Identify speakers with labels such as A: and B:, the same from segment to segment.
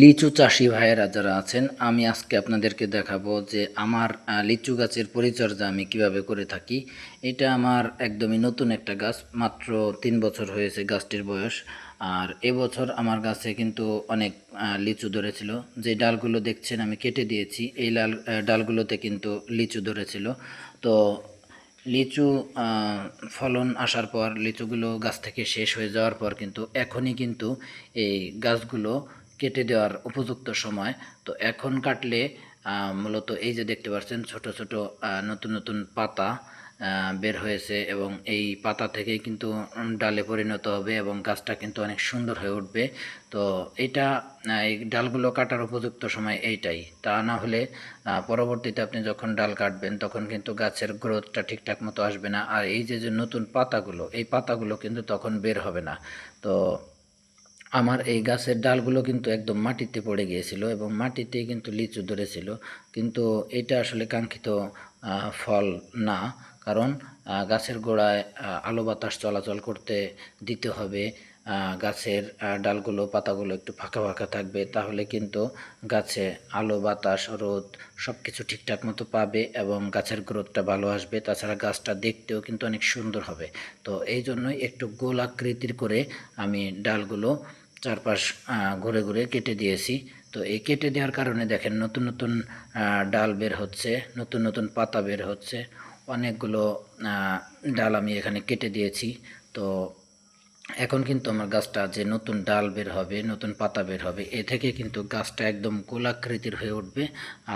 A: লিচু চাষি ভাইয়েরা যারা আছেন, আমি আজকে আপনাদেরকে দেখাবো যে আমার লিচু গাছের পরিচর্যা আমি কীভাবে করে থাকি। এটা আমার একদমই নতুন একটা গাছ, মাত্র তিন বছর হয়েছে গাছটির বয়স। আর এবছর আমার গাছে কিন্তু অনেক লিচু ধরেছিল। যে ডালগুলো দেখছেন, আমি কেটে দিয়েছি। এই লাল ডালগুলোতে কিন্তু লিচু ধরেছিল। তো লিচু ফলন আসার পর লিচুগুলো গাছ থেকে শেষ হয়ে যাওয়ার পর কিন্তু এখনই কিন্তু এই গাছগুলো কেটে দেওয়ার উপযুক্ত সময়। তো এখন কাটলে মূলত এই যে দেখতে পাচ্ছেন, ছোট ছোট নতুন নতুন পাতা বের হয়েছে এবং এই পাতা থেকেই কিন্তু ডালে পরিণত হবে এবং গাছটা কিন্তু অনেক সুন্দর হয়ে উঠবে। তো এটা এই ডালগুলো কাটার উপযুক্ত সময় এইটাই। তা না হলে পরবর্তীতে আপনি যখন ডাল কাটবেন, তখন কিন্তু গাছের গ্রোথটা ঠিকঠাক মতো আসবে না। আর এই যে যে নতুন পাতাগুলো, এই পাতাগুলো কিন্তু তখন বের হবে না। তো আমার এই গাছের ডালগুলো কিন্তু একদম মাটিতে পড়ে গিয়েছিল এবং মাটিতে কিন্তু লিচু ধরেছিল। কিন্তু এটা আসলে কাঙ্ক্ষিত ফল না। কারণ গাছের গোড়ায় আলো বাতাস চলাচল করতে দিতে হবে। গাছের ডালগুলো, পাতাগুলো একটু ফাঁকা ফাঁকা থাকবে। তাহলে কিন্তু গাছে আলো, বাতাস, রোদ সব কিছু ঠিকঠাক মতো পাবে এবং গাছের গ্রোথটা ভালো আসবে। তাছাড়া গাছটা দেখতেও কিন্তু অনেক সুন্দর হবে। তো এই জন্যই একটু গোল আকৃতির করে আমি ডালগুলো চারপাশ ঘুরে ঘুরে কেটে দিয়েছি। তো এই কেটে দেওয়ার কারণে দেখেন নতুন নতুন ডাল বের হচ্ছে, নতুন নতুন পাতা বের হচ্ছে। অনেকগুলো ডাল আমি এখানে কেটে দিয়েছি। তো এখন কিন্তু আমার গাছটা যে নতুন ডাল বের হবে, নতুন পাতা বের হবে, এ থেকে কিন্তু গাছটা একদম গোলাকৃতির হয়ে উঠবে।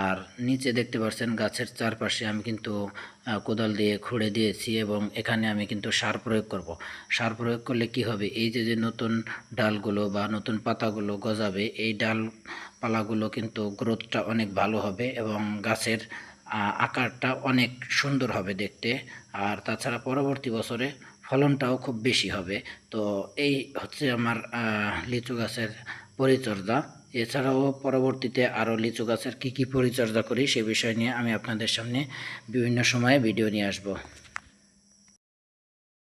A: আর নিচে দেখতে পাচ্ছেন গাছের চারপাশে আমি কিন্তু কোদাল দিয়ে খুঁড়ে দিয়েছি এবং এখানে আমি কিন্তু সার প্রয়োগ করব। সার প্রয়োগ করলে কি হবে? এই যে যে নতুন ডালগুলো বা নতুন পাতাগুলো গজাবে, এই ডাল পালাগুলো কিন্তু গ্রোথটা অনেক ভালো হবে এবং গাছের আকারটা অনেক সুন্দর হবে দেখতে। আর তাছাড়া পরবর্তী বছরে ফলনটাও খুব বেশি হবে। তো এই হচ্ছে আমার লিচু গাছের পরিচর্যা। এছাড়াও পরবর্তীতে আরও লিচু গাছের কী কী পরিচর্যা করি সে বিষয় নিয়ে আমি আপনাদের সামনে বিভিন্ন সময়ে ভিডিও নিয়ে আসব।